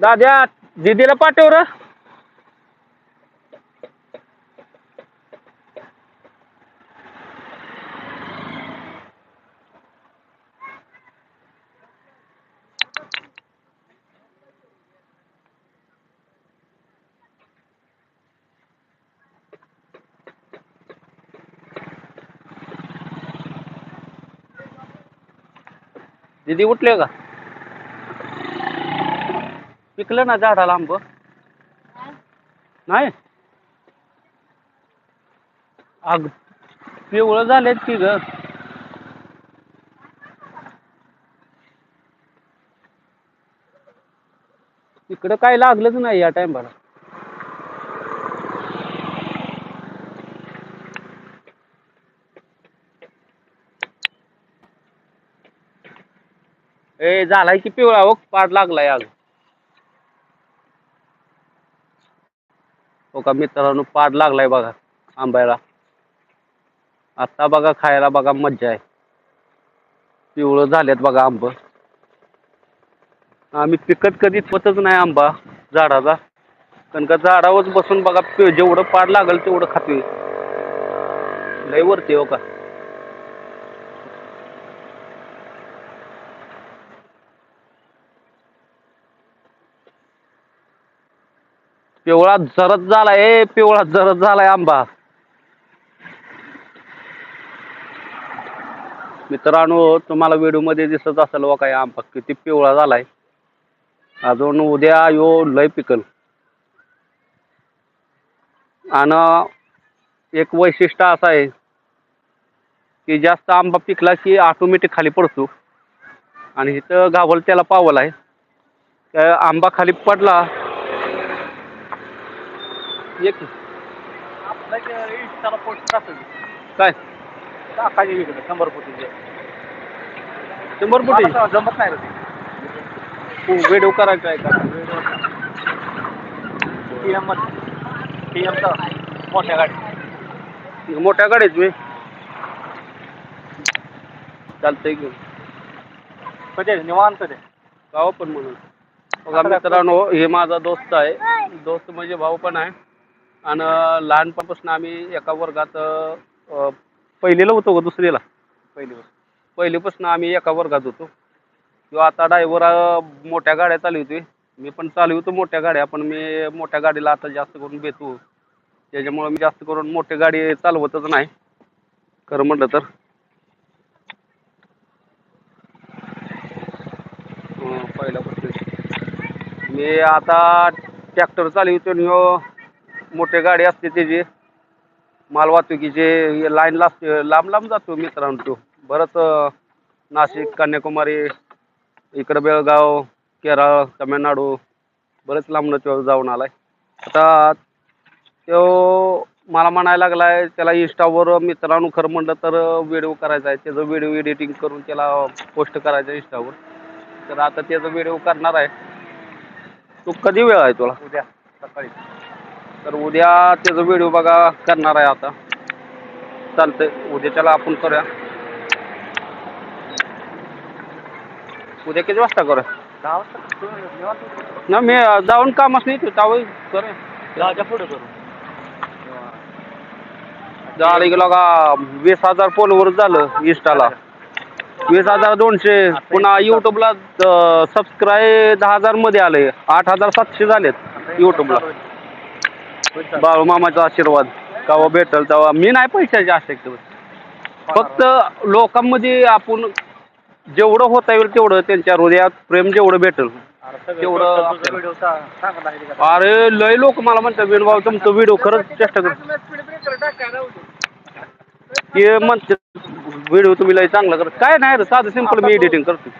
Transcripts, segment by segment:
दाद्या दीदीला पाठव र. दीदी उठले का? पिकलं ना झाडाला आंब? नाही? अग पिवळं झालेत की ग? इकडं काय लागलंच नाही या टायमाला ए झालाय की पिवळा हो पाड लागलाय अग हो का मित्रांनो पाड लागलाय बघा आंब्याला. आता बघा खायला बघा मज्जा आहे. पिवळं झालेत बघा आंब. आम्ही पिकत कधी पतच नाही आंबा झाडाचा कारण का झाडावरच बसून बघा जेवढं पाड लागेल तेवढं खातोय. लय वरती हो का? पिवळा जरद झालाय ए पिवळा जरद झालाय आंबा. मित्रांनो तुम्हाला व्हिडिओमध्ये दिसत असेल व काय आंबा किती पिवळा झालाय. अजून उद्या यो लय पिकल. आणि एक वैशिष्ट्य असं आहे की जास्त आंबा पिकला की ऑटोमॅटिक खाली पडतो. आणि इथं गावल त्याला पावल आहे. आंबा खाली पडला एक काय? टाकायचे इकडे शंभर फुटीचे शंभर फुटी मला जमत नाही रे ते. व्हिडिओ करायचा आहे का मोठ्या गाडी. मोठ्या गाडीत मी. चालतंय की. कधी आहे? निवांत कधी आहे? गाव पण म्हणून. बघा मित्रांनो हे माझा दोस्त आहे. दोस्त म्हणजे भाऊ पण आहे. आणि लहानपणापासून आम्ही एका वर्गात अ, पहिलीला होतो का दुसरीला. पहिली गोष्ट. पहिलीपासून आम्ही एका वर्गात होतो. किंवा आता ड्रायव्हर मोठ्या गाड्या चालवतोय. मी पण चालवतो मोठ्या गाड्या पण मी मोठ्या गाडीला आता जास्त करून भेटू. त्याच्यामुळं मी जास्त करून मोठी गाडी चालवतच नाही. खरं म्हटलं तर. अं, पहिल्यापासून. मी आता ट्रॅक्टर चालवतो आणि ह्यो मोठी गाडी असते त्याची. माल वाहतुकीचे लाईन लांब लांब लांब जातो मित्रांनो तो. बरंच नाशिक कन्याकुमारी इकडं बेळगाव केरळ तमिळनाडू बरेच लांबनं तो जाऊन आलाय. आता तो मला म्हणायला लागलाय त्याला इंस्टावर मित्रांनो खरं म्हणलं तर व्हिडिओ करायचा आहे. त्याचं व्हिडिओ एडिटिंग करून त्याला पोस्ट करायचं आहे इंस्टावर. तर आता त्याचा व्हिडिओ करणार आहे. तू कधी वेळ आहे तुला? उद्या सकाळी. तर उद्या त्याचा व्हिडिओ बघा करणार आहे आता. चालतंय उद्याच्याला आपण करूया. उद्या किती वाजता करूया? उद्या. ना मी जाऊन कामच नाही तू त्यावेळी करूया. पुढे करू. गेलो का वीस हजार फॉलोवर झालं इंस्टाला वीस हजार दोनशे पुन्हा युट्यूबला सबस्क्राईब दहा हजारमध्ये आले आठ हजार सातशे झालेत युट्यूबला बाळू मामाचा आशीर्वाद तेव्हा भेटल तेव्हा. मी नाही पैशाची आशा फक्त लोकांमध्ये आपण जेवढं होता येईल तेवढं त्यांच्या हृदयात प्रेम जेवढं भेटल तेवढं अरे लय लोक मला म्हणतात विनभाऊ तुमचं व्हिडिओ खरंच चेष्टा कर. ते म्हणते व्हिडिओ तुम्ही लय चांगला करत. काय नाही रे साधं सिंपल मी एडिटिंग करतो.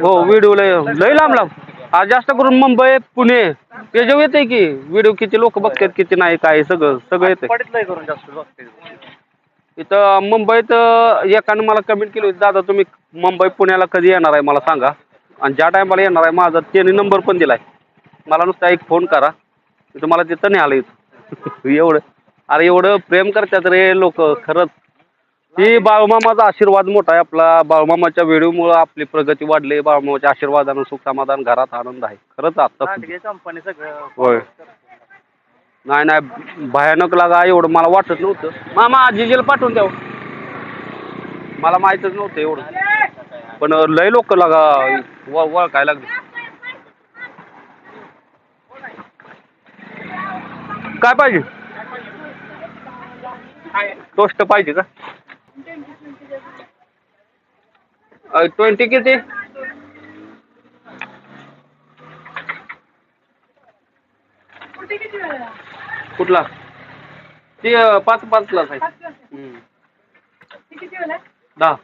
हो व्हिडिओ लय लय लांब लांब. आज जास्त करून मुंबई पुणे त्याच्यावर येते की व्हिडिओ किती लोक बघतात किती नाही काय सगळं सगळं येते आठवड्यात लय करून जास्त बघते. इथं मुंबईत एकानं मला कमेंट केली होती दादा तुम्ही मुंबई पुण्याला कधी येणार आहे मला सांगा. आणि ज्या टायमाला येणार आहे माझा त्याने नंबर पण दिलाय. मला नुसता एक फोन करा. तुम्हाला तिथं नाही आलं इथं एवढं. अरे एवढं प्रेम करतात रे लोक खरंच. ती बाळूमामाचा आशीर्वाद मोठा आहे आपला. बाळूमामाच्या व्हिडिओमुळं आपली प्रगती वाढली. बाळूमामाच्या आशीर्वादानं सुख समाधान घरात आनंद आहे. खरंच आता लांडगे कंपनी सगळं होय. नाही नाही. भयानक लागा एवढं. मला वाटत नव्हतं. मामा जिजेला पाठवून द्यावं मला माहीतच नव्हतं एवढं. पण लय लोक लागा व वळखायला लागले. काय पाहिजे? टोस्ट पाहिजे का? ट्वेंटी किती? कुठला? ते पाच पाच क्लास आहे. दहा.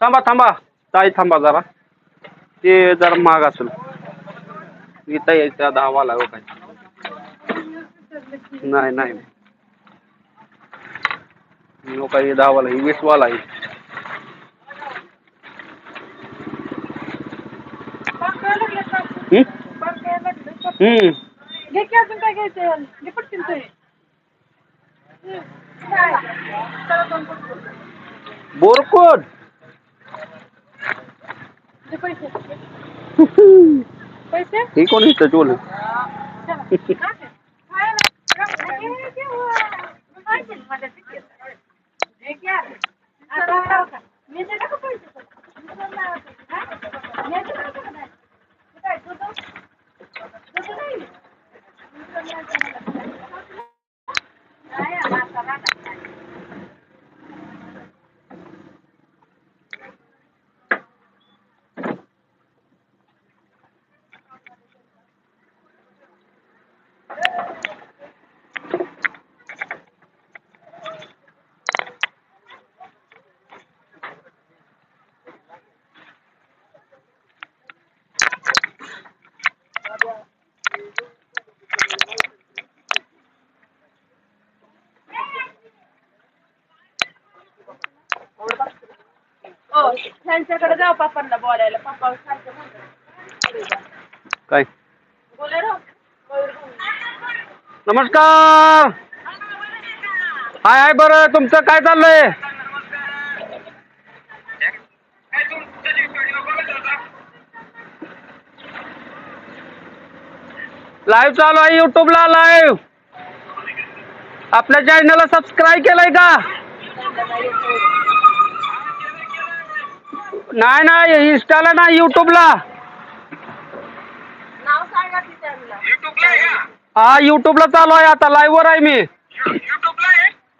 थांबा थांबा. ताई थांबा जरा. ते जरा महाग असेल. इथं यायचा दहा वाला हो काय. नाही नाही. नो काही दहावाला ही वीसवाला आहे. अजून काय घ्यायचं बोरकोट पैसे. पैसे? हे कोण इथं चला हा? काय नाही. घे, घे, वा. काय केलं माझ्या तिकीट? मी देते पैसे? मी पण लावते. हा? मी देते का नाही? हे काय, तुझं? तुझं नाही? मी पण लावते मला. नाही, आता राहणार. हो त्यांच्याकडे जाऊ पप्पांना बोलायला. पप्पा सारखं म्हणतात. काय बोला राव. मयूर भाऊ. नमस्कार. हाय हाय बरं. तुमचं काय चाललंय? लाईव्ह चालू आहे युट्यूबला लाईव्ह आपल्या चॅनलला सबस्क्राईब केलंय का? नाही नाही इंस्टाला नाही युट्यूबला नाव सांगा की? त्यांना हा युट्यूबला चालू आहे आता live वर आहे मी.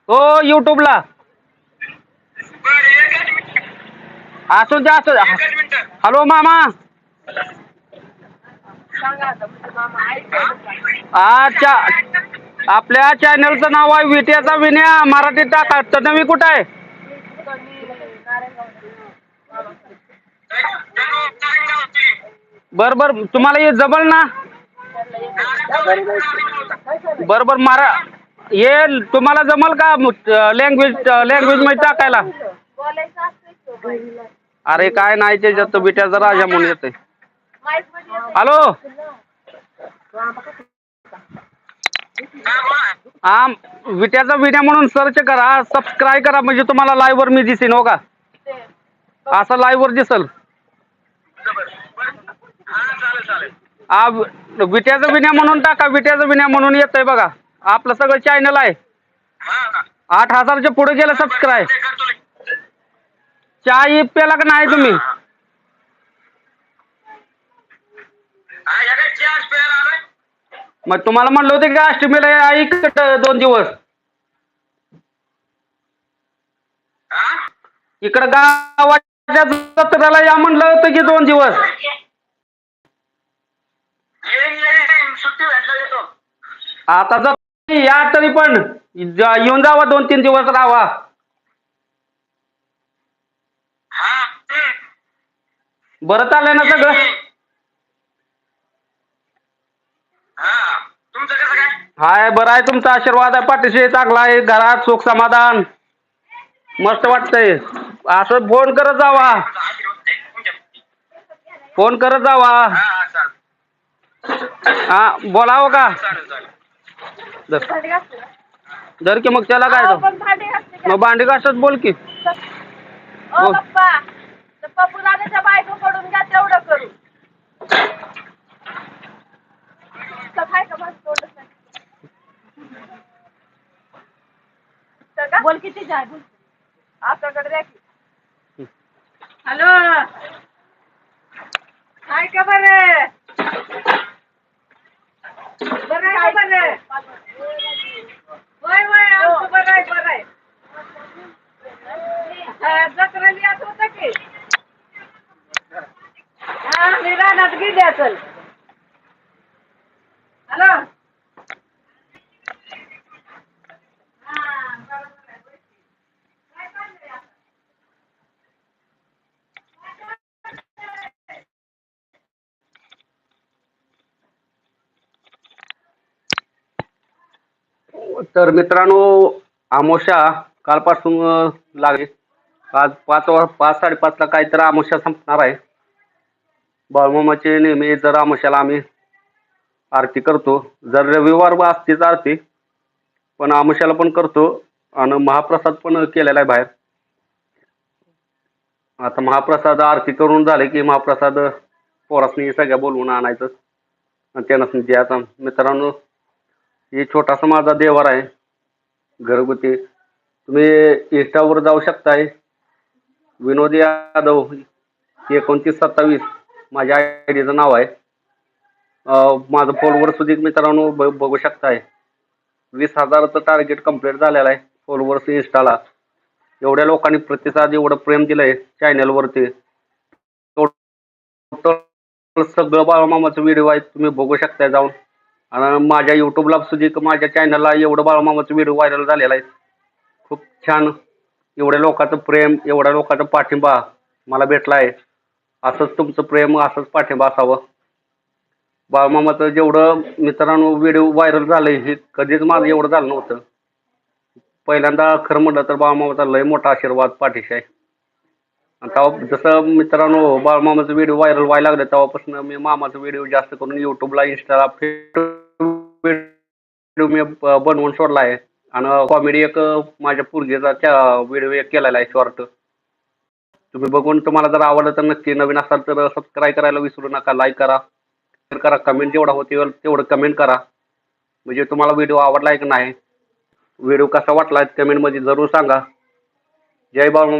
हो युट्यूबला असू द्या असू द्या हॅलो मामा. सांगा आता म्हणजे मामा ऐकतो अच्छा आपल्या चॅनलचं नाव आहे विट्याचा विन्या. मराठीत टाका. तनवी कुठं आहे? बर बर तुम्हाला हे जमल ना. बर बर मारा. हे तुम्हाला जमल का लँग्वेज लँग्वेजमध्ये टाकायला? अरे काय नाही त्याच्यात विट्याचा राजा म्हणून येते हॅलो? हा विट्याचा विड्या म्हणून सर्च करा सबस्क्राईब करा म्हणजे तुम्हाला live वर मी दिसेन हो का? असं live वर दिसल. हा विट्याचा विण्या म्हणून टाका विट्याचा विण्या म्हणून येतंय बघा. आपलं सगळं चॅनल आहे. आठ हजारच्या पुढे गेलं सबस्क्राईब चहा प्याला का नाही तुम्ही. मग तुम्हाला म्हणलं होतं की अष्टमीला इकडं दोन दिवस. इकडं माझ्या जत्राला या म्हणलं होतं की दोन दिवस. आता जर या तरी पण येऊन जावा दोन तीन दिवस राहा बरं चाललंय ना सगळं? हाय बरं आहे तुमचा आशीर्वाद आहे. पाठीशी चांगला आहे घरात सुख समाधान. मस्त वाटतंय असं फोन करत जावा फोन करत जावा हा बोलावं का धर भांडी घासते का? धर की मग त्याला काय? मग भांडी घासत बोल की. पप्पा घ्या तेवढं करू तर काय. तर का? बोल किती जाय बोल द्या की. हॅलो. काय का बरं? बरं आहे का बरं? वय वय आमचं बरं आहे बरं आहे. हा, जत्रेला यात होतं की. हा मी रानात गेली असेल हॅलो तर मित्रांनो आमोशा कालपासून अं, लागली. आज पाच वा पाच साडेपाचला काहीतरी आमोशा संपणार आहे. बाळमामाचे नेहमी जर आमोशाला आम्ही आरती करतो जर रविवार व असतीच आरती पण आमोशाला पण करतो आणि महाप्रसाद पण केलेला आहे बाहेर. आता महाप्रसाद आरती करून झाले की महाप्रसाद पोरासनी सगळ्या बोलवून आणायचं. आणि त्यांना द्यायचा मित्रांनो हे छोटासा माझा देवार आहे. घरगुती. तुम्ही इंस्टावर जाऊ शकताय. विनोद यादव एकोणतीस सत्तावीस. माझ्या आय डीचं नाव आहे. माझं फोनवर सुद्धा मित्रांनो ब बघू शकताय. वीस हजाराचं टार्गेट कंप्लीट झालेलं आहे फॉलोवर्स इंस्टाला एवढ्या लोकांनी प्रतिसाद एवढं प्रेम दिलं आहे चॅनलवरती टोटल सगळं बाळमामाचं व्हिडिओ आहे तुम्ही बघू शकताय जाऊन. आणि माझ्या यूट्यूबला सुद्धा माझ्या चॅनलला एवढं बाळमामाचं व्हिडिओ व्हायरल झालेला आहे. खूप छान. एवढ्या लोकांचं प्रेम एवढ्या लोकांचा पाठिंबा मला भेटला आहे. असंच तुमचं प्रेम असंच पाठिंबा असावं. बाळमामाचं जेवढं मित्रांनो व्हिडिओ व्हायरल झालं हे कधीच माझं एवढं झालं नव्हतं. पहिल्यांदा खरं म्हटलं तर बाळमामाचा लय मोठा आशीर्वाद पाठीशी आहे. आणि तेव्हा जसं मित्रांनो बाळमामाचं व्हिडिओ व्हायरल व्हायला लागले तेव्हापासून मी मामाचा व्हिडिओ जास्त करून यूट्यूबला इंस्टाला व्हिडिओ मी बनवून सोडला आहे. आणि कॉमेडी एक माझ्या पूर्वीचा त्या व्हिडिओ एक केलेला आहे शॉर्ट तुम्ही बघून तुम्हाला जर आवडलं तर नक्की नवीन असाल तर सबस्क्राईब करायला विसरू नका. लाईक करा. शेअर करा. कमेंट जेवढा होते तेवढं कमेंट करा. म्हणजे तुम्हाला व्हिडिओ आवडला आहे की नाही? व्हिडिओ कसा वाटला कमेंटमध्ये जरूर सांगा. जय बाबा